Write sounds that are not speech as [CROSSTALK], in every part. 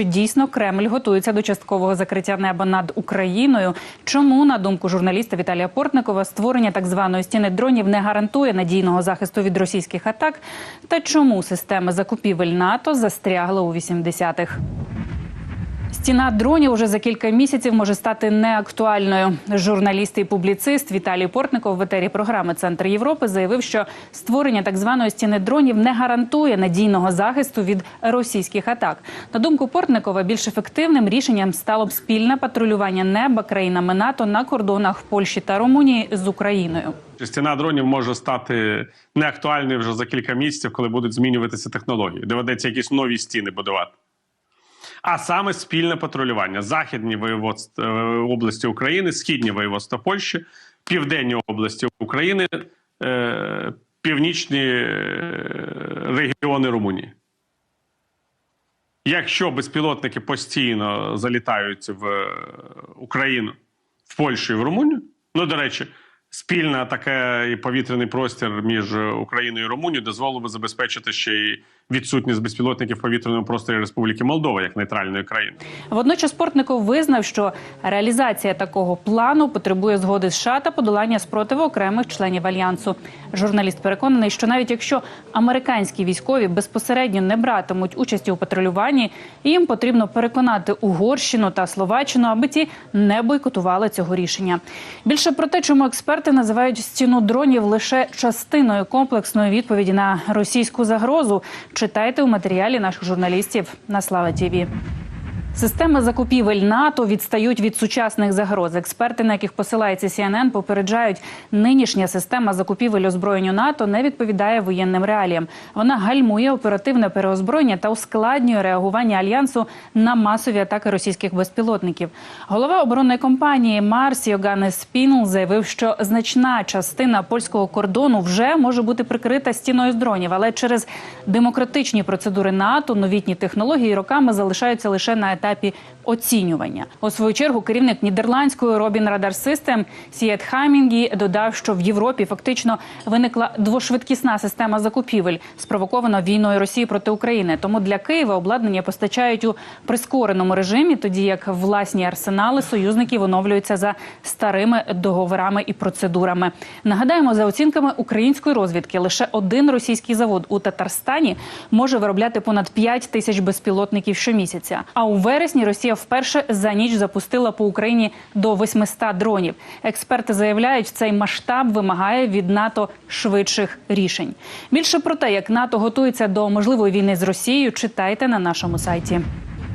чи дійсно Кремль готується до часткового закриття неба над Україною. Чому, на думку журналіста Віталія Портникова, створення так званої стіни дронів не гарантує надійного захисту від російських атак? Та чому система закупівель НАТО застрягла у 80-х? Стіна дронів уже за кілька місяців може стати неактуальною. Журналіст і публіцист Віталій Портников в етері програми Центр Європи заявив, що створення так званої стіни дронів не гарантує надійного захисту від російських атак. На думку Портникова, більш ефективним рішенням стало б спільне патрулювання неба країнами НАТО на кордонах Польщі та Румунії з Україною. Стіна дронів може стати неактуальною вже за кілька місяців, коли будуть змінюватися технології. Доведеться якісь нові стіни будувати. А саме спільне патрулювання: західні воєводства е, області України, східні воєводства Польщі, південні області України, е, північні е, регіони Румунії. Якщо безпілотники постійно залітають в Україну, в Польщу і в Румунію, ну до речі, спільна така і повітряний простір між Україною і Румунією дозволив би забезпечити ще й відсутність безпілотників в повітряному просторі Республіки Молдова як нейтральної країни. Водночас Портников визнав, що реалізація такого плану потребує згоди США та подолання спротиву окремих членів альянсу. Журналіст переконаний, що навіть якщо американські військові безпосередньо не братимуть участі у патрулюванні, їм потрібно переконати Угорщину та Словаччину, аби ті не бойкотували цього рішення. Більше про те, чому експерти називають стіну дронів лише частиною комплексної відповіді на російську загрозу. Читайте у матеріалі наших журналістів на Слава Тіві. Системи закупівель НАТО відстають від сучасних загроз. Експерти, на яких посилається CNN, попереджають, нинішня система закупівель озброєнню НАТО не відповідає воєнним реаліям. Вона гальмує оперативне переозброєння та ускладнює реагування альянсу на масові атаки російських безпілотників. Голова оборонної компанії Марс Йоганес Спінл заявив, що значна частина польського кордону вже може бути прикрита стіною з дронів, але через демократичні процедури НАТО новітні технології роками залишаються лише на етапі оцінювання. У свою чергу керівник нідерландської Робін Радар Систем Сієт Хамінгі додав, що в Європі фактично виникла двошвидкісна система закупівель, спровокована війною Росії проти України. Тому для Києва обладнання постачають у прискореному режимі, тоді як власні арсенали союзників оновлюються за старими договорами і процедурами. Нагадаємо, за оцінками української розвідки, лише один російський завод у Татарстані може виробляти понад 5 тисяч безпілотників щомісяця. А у вересні Росія вперше за ніч запустила по Україні до 800 дронів. Експерти заявляють, цей масштаб вимагає від НАТО швидших рішень. Більше про те, як НАТО готується до можливої війни з Росією, читайте на нашому сайті.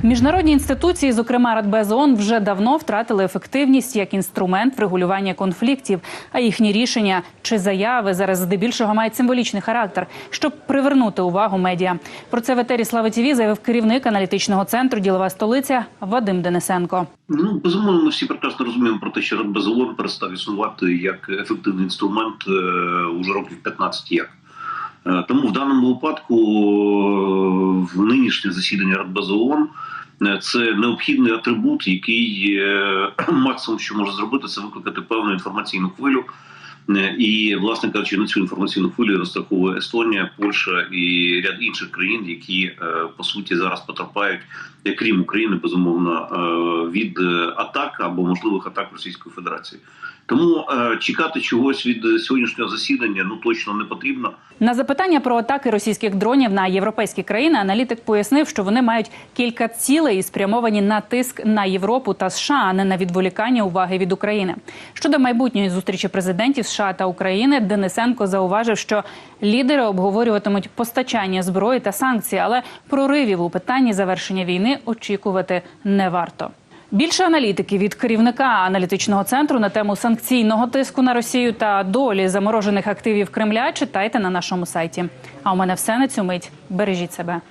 Міжнародні інституції, зокрема Радбез ООН, вже давно втратили ефективність як інструмент врегулювання конфліктів, а їхні рішення чи заяви зараз здебільшого мають символічний характер, щоб привернути увагу медіа. Про це в етері Слава ТІВІ заявив керівник аналітичного центру Ділова столиця Вадим Денисенко. Ну безумовно, ми всі прекрасно розуміємо про те, що Радбез ООН перестав існувати як ефективний інструмент е, уже років 15 як. Е, Тому в даному випадку е, в нинішнє засідання Радбезу ООН е, це необхідний атрибут, який [CLEARS THROAT] максимум, що може зробити, це викликати певну інформаційну хвилю. Е, І, власне кажучи, на цю інформаційну хвилю розраховує Естонія, Польща і ряд інших країн, які е, по суті зараз потерпають, е, крім України, безумовно, від атак або можливих атак Російської Федерації. Тому чекати чогось від сьогоднішнього засідання ну точно не потрібно. На запитання про атаки російських дронів на європейські країни аналітик пояснив, що вони мають кілька цілей і спрямовані на тиск на Європу та США, а не на відволікання уваги від України. Щодо майбутньої зустрічі президентів США та України, Денисенко зауважив, що лідери обговорюватимуть постачання зброї та санкції, але проривів у питанні завершення війни очікувати не варто. Більше аналітики від керівника аналітичного центру на тему санкційного тиску на Росію та долі заморожених активів Кремля читайте на нашому сайті. А у мене все на цю мить. Бережіть себе.